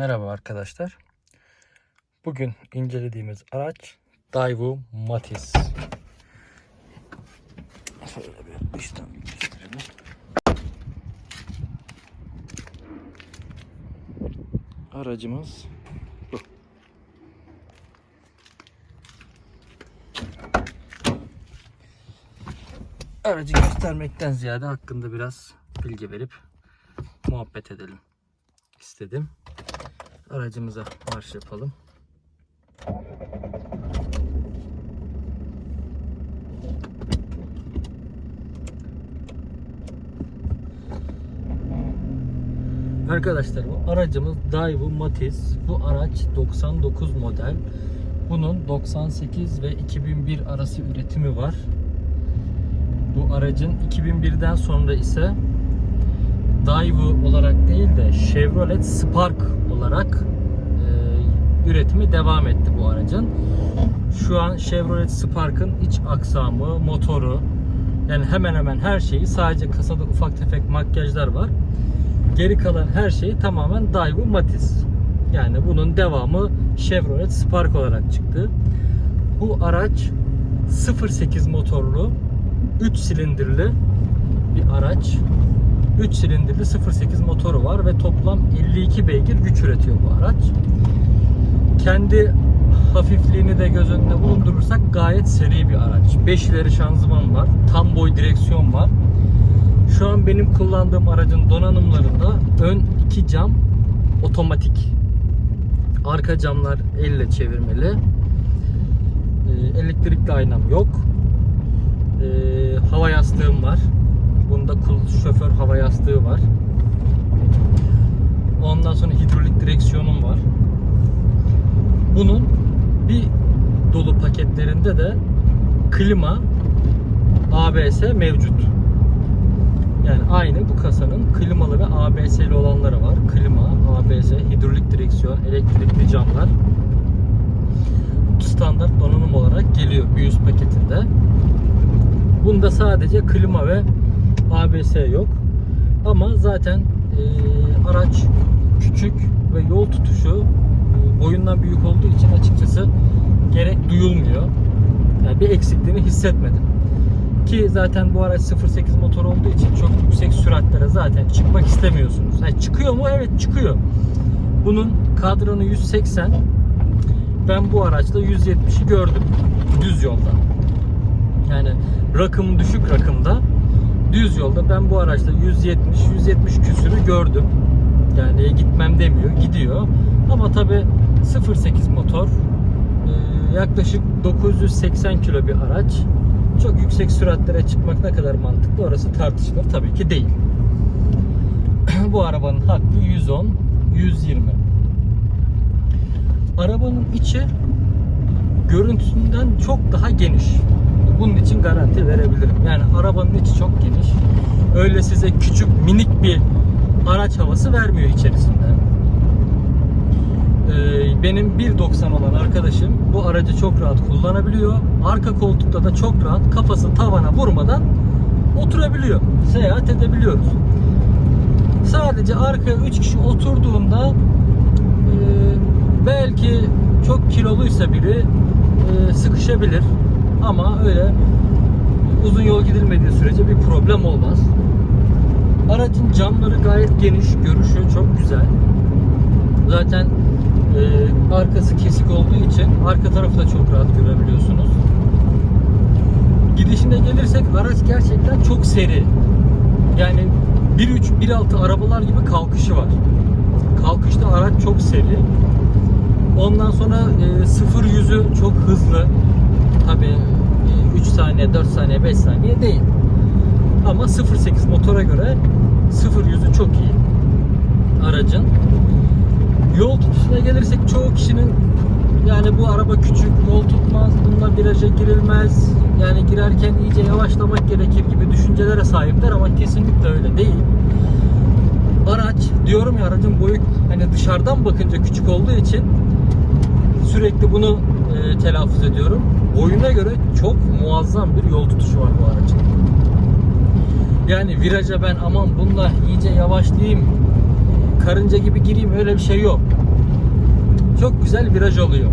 Merhaba arkadaşlar. Bugün incelediğimiz araç Daewoo Matiz. Şöyle bir dıştan gösterelim. Aracımız bu. Aracı göstermekten ziyade hakkında biraz bilgi verip muhabbet edelim istedim. Aracımıza marş yapalım. Arkadaşlar bu aracımız Daewoo Matiz. Bu araç 99 model. Bunun 98 ve 2001 arası üretimi var. Bu aracın 2001'den sonra ise Daewoo olarak değil de Chevrolet Spark olarak e, üretimi devam etti bu aracın. Şu an Chevrolet Spark'ın iç aksamı, motoru yani hemen hemen her şeyi sadece kasada ufak tefek makyajlar var. Geri kalan her şeyi tamamen Daewoo Matiz. Yani bunun devamı Chevrolet Spark olarak çıktı. Bu araç 0.8 motorlu 3 silindirli bir araç. 3 silindirli 0.8 motoru var ve toplam 52 beygir güç üretiyor bu araç. Kendi hafifliğini de göz önünde bulundurursak gayet seri bir araç. 5 ileri şanzıman var, tam boy direksiyon var. Şu an benim kullandığım aracın donanımlarında ön iki cam otomatik. Arka camlar elle çevirmeli. Ee, Elektrikli aynam yok. Ee, hava yastığım var. Bunda kul şoför hava yastığı var. Ondan sonra hidrolik direksiyonum var. Bunun bir dolu paketlerinde de klima, ABS mevcut. Yani aynı bu kasanın klimalı ve ABS'li olanları var. Klima, ABS, hidrolik direksiyon, elektrikli camlar standart donanım olarak geliyor bir üst paketinde. Bunda sadece klima ve ABS yok. Ama zaten e, araç küçük ve yol tutuşu e, boyundan büyük olduğu için açıkçası gerek duyulmuyor. Yani bir eksikliğini hissetmedim. Ki zaten bu araç 0.8 motor olduğu için çok yüksek süratlere zaten çıkmak istemiyorsunuz. Yani çıkıyor mu? Evet çıkıyor. Bunun kadranı 180. Ben bu araçla 170'i gördüm. Düz yolda. Yani rakım düşük rakımda düz yolda ben bu araçta 170 170 küsürü gördüm. Yani gitmem demiyor, gidiyor. Ama tabi 0.8 motor e, yaklaşık 980 kilo bir araç. Çok yüksek süratlere çıkmak ne kadar mantıklı orası tartışılır tabii ki değil. bu arabanın hakkı 110 120. Arabanın içi görüntüsünden çok daha geniş. Bunun için garanti verebilirim. Yani arabanın içi çok geniş. Öyle size küçük minik bir araç havası vermiyor içerisinde. Ee, benim 1.90 olan arkadaşım bu aracı çok rahat kullanabiliyor. Arka koltukta da çok rahat kafası tavana vurmadan oturabiliyor. Seyahat edebiliyoruz. Sadece arkaya 3 kişi oturduğunda e, belki çok kiloluysa biri e, sıkışabilir. Ama öyle uzun yol gidilmediği sürece bir problem olmaz. Aracın camları gayet geniş, görüşü çok güzel. Zaten e, arkası kesik olduğu için arka tarafı da çok rahat görebiliyorsunuz. Gidişine gelirsek araç gerçekten çok seri. Yani 1.3, 1.6 arabalar gibi kalkışı var. Kalkışta araç çok seri. Ondan sonra e, sıfır yüzü çok hızlı. Tabi 3 saniye, 4 saniye, 5 saniye değil. Ama 0.8 motora göre sıfır yüzü çok iyi aracın. Yol tutuşuna gelirsek çoğu kişinin yani bu araba küçük, yol tutmaz, bununla viraja girilmez, yani girerken iyice yavaşlamak gerekir gibi düşüncelere sahipler ama kesinlikle öyle değil. Araç, diyorum ya aracın boyu hani dışarıdan bakınca küçük olduğu için sürekli bunu e, telaffuz ediyorum. Boyuna göre çok muazzam bir yol tutuşu var bu aracın. Yani viraja ben aman bunda iyice yavaşlayayım, karınca gibi gireyim öyle bir şey yok. çok güzel viraj alıyor.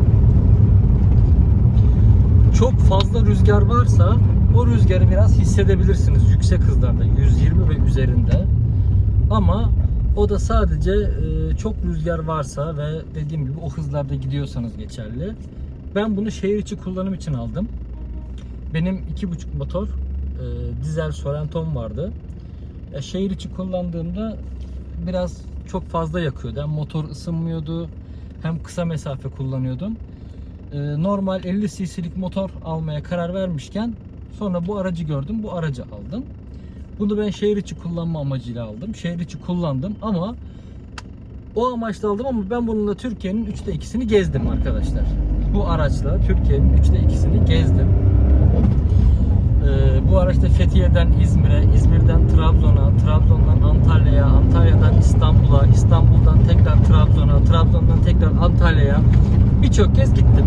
Çok fazla rüzgar varsa o rüzgarı biraz hissedebilirsiniz yüksek hızlarda 120 ve üzerinde. Ama o da sadece çok rüzgar varsa ve dediğim gibi o hızlarda gidiyorsanız geçerli. Ben bunu şehir içi kullanım için aldım. Benim 2.5 motor e, dizel Sorento vardı. Ya şehir içi kullandığımda biraz çok fazla yakıyordu. Hem motor ısınmıyordu hem kısa mesafe kullanıyordum. Ee, normal 50 cc'lik motor almaya karar vermişken sonra bu aracı gördüm. Bu aracı aldım. Bunu ben şehir içi kullanma amacıyla aldım. Şehir içi kullandım ama o amaçla aldım ama ben bununla Türkiye'nin 3'te 2'sini gezdim arkadaşlar. Bu araçla Türkiye'nin 3'te 2'sini gezdim. Ee, bu araçta Fethiye'den İzmir'e, İzmir'den Trabzon'a, Trabzon'dan Antalya'ya, Antalya'dan İstanbul'a, İstanbul'dan tekrar Trabzon'a, Trabzon'dan tekrar Antalya'ya birçok kez gittim.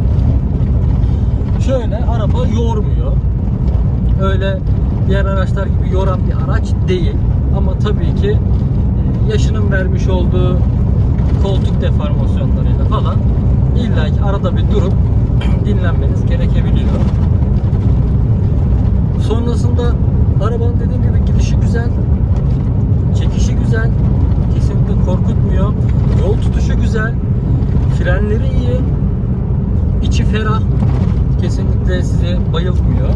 Şöyle araba yormuyor. Öyle diğer araçlar gibi yoran bir araç değil. Ama tabii ki e, yaşının vermiş olduğu koltuk deformasyonlarıyla falan illa ki arada bir durup dinlenmeniz gerekebiliyor. Sonrasında arabanın dediğim gibi gidişi güzel, çekişi güzel, kesinlikle korkutmuyor. Yol tutuşu güzel, frenleri iyi, içi ferah, kesinlikle sizi bayıltmıyor.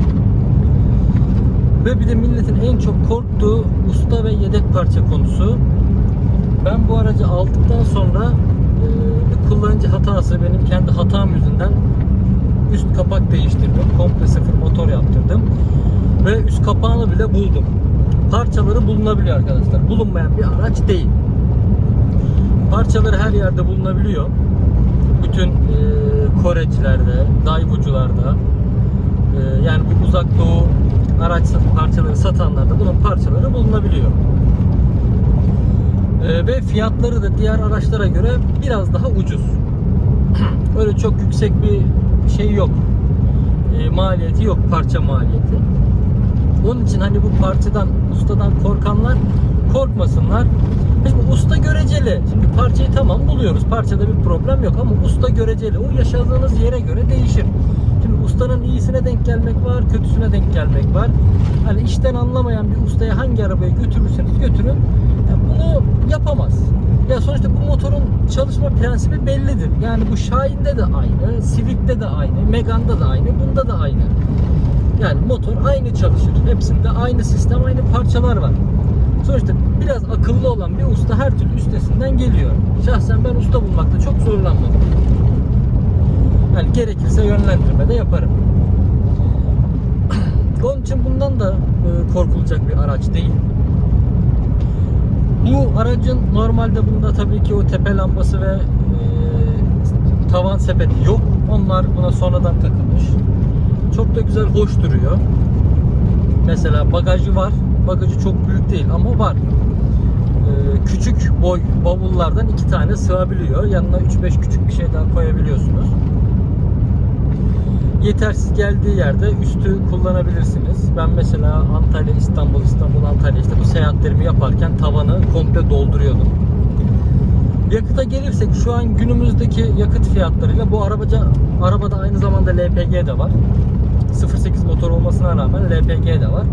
Ve bir de milletin en çok korktuğu usta ve yedek parça konusu. Ben bu aracı aldıktan sonra bir kullanıcı hatası benim kendi hatam yüzünden üst kapak değiştirdim. Komple sıfır motor yaptırdım. Ve üst kapağını bile buldum. Parçaları bulunabiliyor arkadaşlar. Bulunmayan bir araç değil. Parçaları her yerde bulunabiliyor. Bütün e, Korecilerde, Daiwucularda e, yani bu uzak doğu araç parçaları satanlarda bunun parçaları bulunabiliyor. E, ve fiyatları da diğer araçlara göre biraz daha ucuz. Öyle çok yüksek bir şey yok. E, maliyeti yok, parça maliyeti. Onun için hani bu parçadan, ustadan korkanlar korkmasınlar. Şimdi usta göreceli. Şimdi parçayı tamam buluyoruz. Parçada bir problem yok ama usta göreceli. O yaşadığınız yere göre değişir. Şimdi ustanın iyisine denk gelmek var, kötüsüne denk gelmek var. Hani işten anlamayan bir ustaya hangi arabayı götürürseniz götürün bunu yapamaz. Ya sonuçta bu motorun çalışma prensibi bellidir. Yani bu Şahin'de de aynı, Civic'te de aynı, Megane'da da aynı, bunda da aynı. Yani motor aynı çalışır. Hepsinde aynı sistem, aynı parçalar var. Sonuçta biraz akıllı olan bir usta her türlü üstesinden geliyor. Şahsen ben usta bulmakta çok zorlanmadım. Yani gerekirse yönlendirme de yaparım. Onun için bundan da e, korkulacak bir araç değil. Bu aracın normalde bunda tabii ki o tepe lambası ve e, tavan sepeti yok. Onlar buna sonradan takılmış. Çok da güzel, hoş duruyor. Mesela bagajı var. Bagajı çok büyük değil ama var. Ee, küçük boy bavullardan iki tane sığabiliyor. Yanına 3-5 küçük bir şey daha koyabiliyorsunuz. Yetersiz geldiği yerde üstü kullanabilirsiniz. Ben mesela Antalya, İstanbul, İstanbul, Antalya işte bu seyahatlerimi yaparken tavanı komple dolduruyordum. Yakıta gelirsek şu an günümüzdeki yakıt fiyatlarıyla bu arabaca arabada aynı zamanda LPG de var. 0.8 motor olmasına rağmen LPG de var.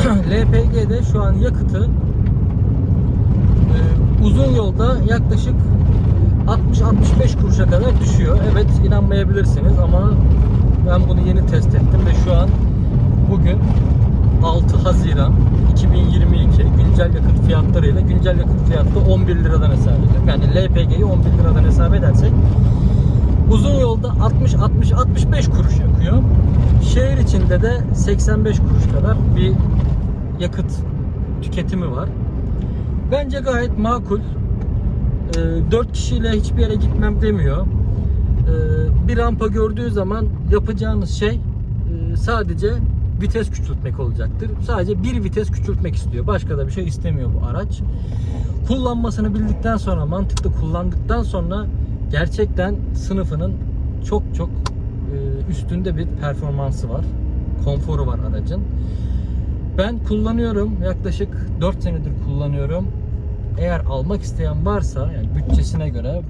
LPG'de şu an yakıtı e, uzun yolda yaklaşık 60-65 kuruşa kadar düşüyor. Evet inanmayabilirsiniz ama ben bunu yeni test ettim ve şu an bugün 6 Haziran 2022 güncel yakıt fiyatlarıyla güncel yakıt fiyatı da 11 liradan hesap ediyorum. Yani LPG'yi 11 liradan hesap edersek uzun yolda 60-60-65 kuruş yakıyor. Şehir içinde de 85 kuruş kadar bir yakıt tüketimi var. Bence gayet makul. 4 kişiyle hiçbir yere gitmem demiyor. Ee, Bir rampa gördüğü zaman yapacağınız şey e, sadece vites küçültmek olacaktır. Sadece bir vites küçültmek istiyor. Başka da bir şey istemiyor bu araç. Kullanmasını bildikten sonra, mantıklı kullandıktan sonra gerçekten sınıfının çok çok e, üstünde bir performansı var. Konforu var aracın. Ben kullanıyorum. Yaklaşık 4 senedir kullanıyorum. Eğer almak isteyen varsa yani bütçesine göre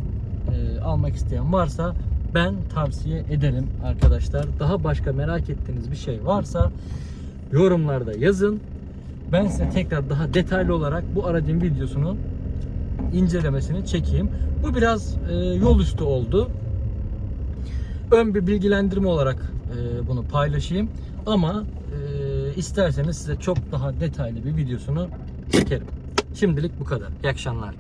e, almak isteyen varsa ben tavsiye ederim arkadaşlar. Daha başka merak ettiğiniz bir şey varsa yorumlarda yazın. Ben size tekrar daha detaylı olarak bu aracın videosunu incelemesini çekeyim. Bu biraz e, yol üstü oldu. Ön bir bilgilendirme olarak e, bunu paylaşayım. Ama e, isterseniz size çok daha detaylı bir videosunu çekerim. Şimdilik bu kadar. İyi akşamlar.